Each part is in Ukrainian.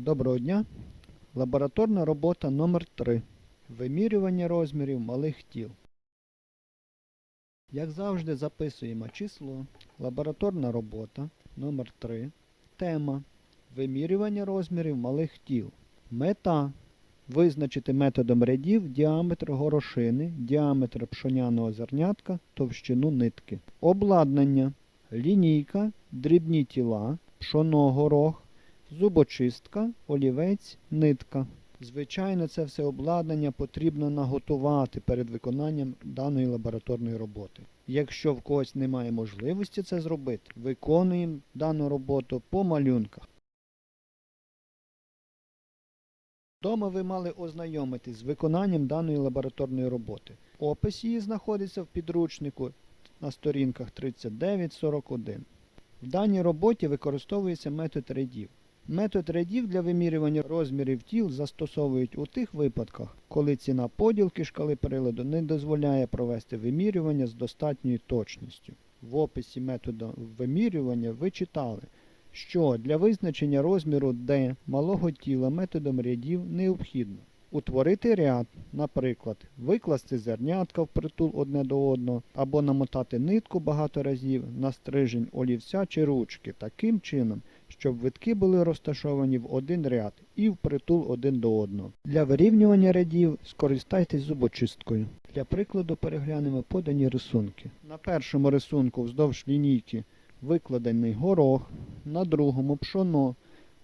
Доброго дня. Лабораторна робота номер 3 Вимірювання розмірів малих тіл. Як завжди, записуємо число. Лабораторна робота номер 3 Тема Вимірювання розмірів малих тіл. Мета визначити методом рядів діаметр горошини, діаметр пшоняного зернятка, товщину нитки. Обладнання лінійка, дрібні тіла, пшоно горох, зубочистка, олівець, нитка. Звичайно, це все обладнання потрібно наготувати перед виконанням даної лабораторної роботи. Якщо в когось немає можливості це зробити, виконуємо дану роботу по малюнках. Дома ви мали ознайомитись з виконанням даної лабораторної роботи. Опис її знаходиться в підручнику на сторінках 39-41. В даній роботі використовується метод рядів. Метод рядів для вимірювання розмірів тіл застосовують у тих випадках, коли ціна поділки шкали приладу не дозволяє провести вимірювання з достатньою точністю. В описі методу вимірювання ви читали, що для визначення розміру D малого тіла методом рядів необхідно утворити ряд, наприклад, викласти зернятка впритул одне до одного, або намотати нитку багато разів на стрижень олівця чи ручки таким чином, щоб витки були розташовані в один ряд і впритул один до одного. Для вирівнювання рядів скористайтесь зубочисткою. Для прикладу переглянемо подані рисунки. На першому рисунку вздовж лінійки викладений горох, на другому пшоно,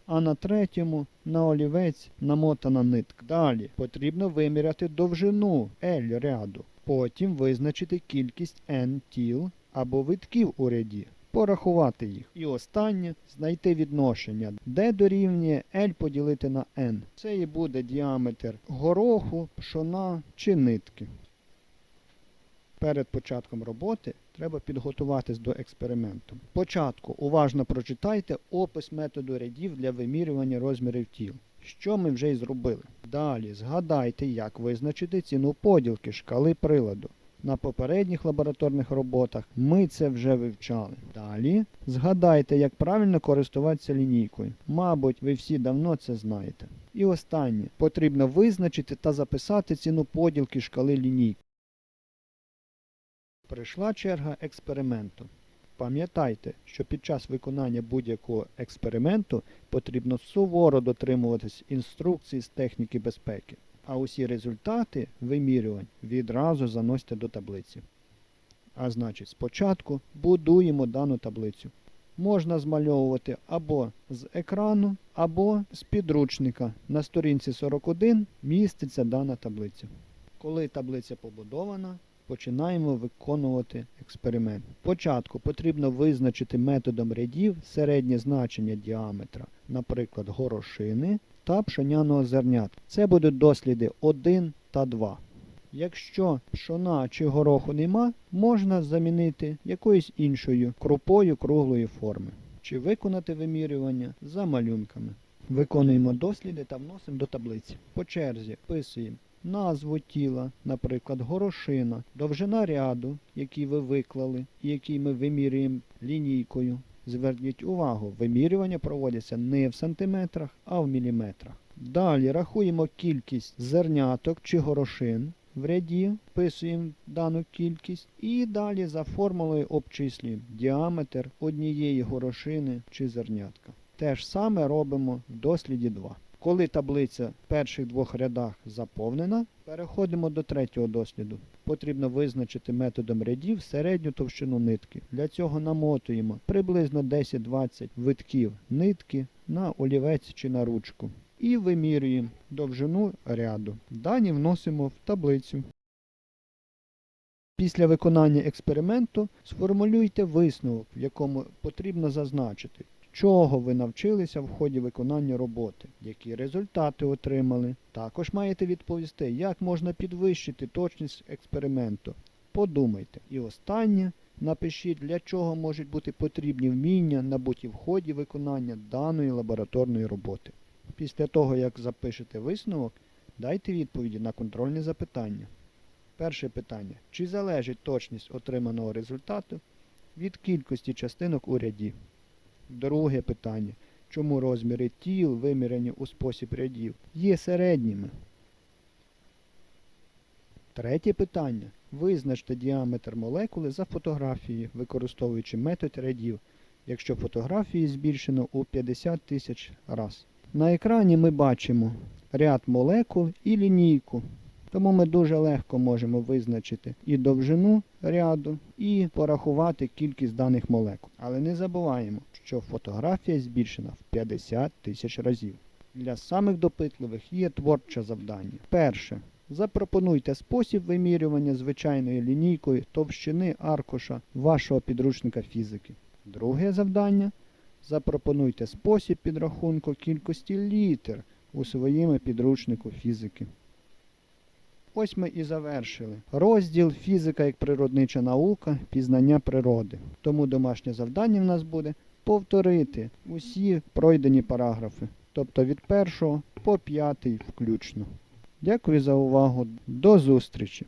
а на третьому на олівець намотана нитка. Далі потрібно виміряти довжину L ряду. Потім визначити кількість N тіл або витків у ряді. Порахувати їх. І останнє знайти відношення, де дорівнює L поділити на N. Це і буде діаметр гороху, пшона чи нитки. Перед початком роботи треба підготуватись до експерименту. Спочатку уважно прочитайте опис методу рядів для вимірювання розмірів тіл. Що ми вже й зробили. Далі згадайте, як визначити ціну поділки шкали приладу. На попередніх лабораторних роботах ми це вже вивчали. Далі згадайте, як правильно користуватися лінійкою. Мабуть, ви всі давно це знаєте. І останнє потрібно визначити та записати ціну поділки шкали лінійки. Прийшла черга експерименту. Пам'ятайте, що під час виконання будь-якого експерименту потрібно суворо дотримуватись інструкцій з техніки безпеки, а усі результати вимірювань відразу заносьте до таблиці. А значить, спочатку будуємо дану таблицю. Можна змальовувати або з екрану, або з підручника. На сторінці 41 міститься дана таблиця. Коли таблиця побудована, починаємо виконувати експеримент. Спочатку потрібно визначити методом рядів середнє значення діаметра, наприклад, горошини та пшоняного зернятка. Це будуть досліди 1 та 2. Якщо пшона чи гороху нема, можна замінити якоюсь іншою крупою круглої форми чи виконати вимірювання за малюнками. Виконуємо досліди та вносимо до таблиці. По черзі вписуємо назву тіла, наприклад, горошина, довжина ряду, який ви виклали і який ми вимірюємо лінійкою. Зверніть увагу, вимірювання проводяться не в сантиметрах, а в міліметрах. Далі рахуємо кількість зерняток чи горошин в ряді, вписуємо дану кількість і далі за формулою обчислюємо діаметр однієї горошини чи зернятка. Те ж саме робимо в досліді 2. Коли таблиця в перших двох рядах заповнена, переходимо до третього досліду. Потрібно визначити методом рядів середню товщину нитки. Для цього намотуємо приблизно 10-20 витків нитки на олівець чи на ручку. І вимірюємо довжину ряду. Дані вносимо в таблицю. Після виконання експерименту сформулюйте висновок, в якому потрібно зазначити, чого ви навчилися в ході виконання роботи, які результати отримали. Також маєте відповісти, як можна підвищити точність експерименту. Подумайте. І останнє, напишіть, для чого можуть бути потрібні вміння, набуті в ході виконання даної лабораторної роботи. Після того, як запишете висновок, дайте відповіді на контрольні запитання. Перше питання. Чи залежить точність отриманого результату від кількості частинок у ряді? Друге питання. чому розміри тіл, виміряні у спосіб рядів, є середніми. Третє питання. Визначте діаметр молекули за фотографії, використовуючи метод рядів, якщо фотографії збільшено у 50 тисяч раз. На екрані ми бачимо ряд молекул і лінійку. Тому ми дуже легко можемо визначити і довжину ряду, і порахувати кількість даних молекул. Але не забуваємо, що фотографія збільшена в 50 тисяч разів. Для самих допитливих є творче завдання. Перше. Запропонуйте спосіб вимірювання звичайною лінійкою товщини аркуша вашого підручника фізики. Друге завдання. Запропонуйте спосіб підрахунку кількості літер у своєму підручнику фізики. Ось ми і завершили розділ фізика як природнича наука, пізнання природи. Тому домашнє завдання в нас буде повторити усі пройдені параграфи, тобто від першого по п'ятий включно. Дякую за увагу. До зустрічі!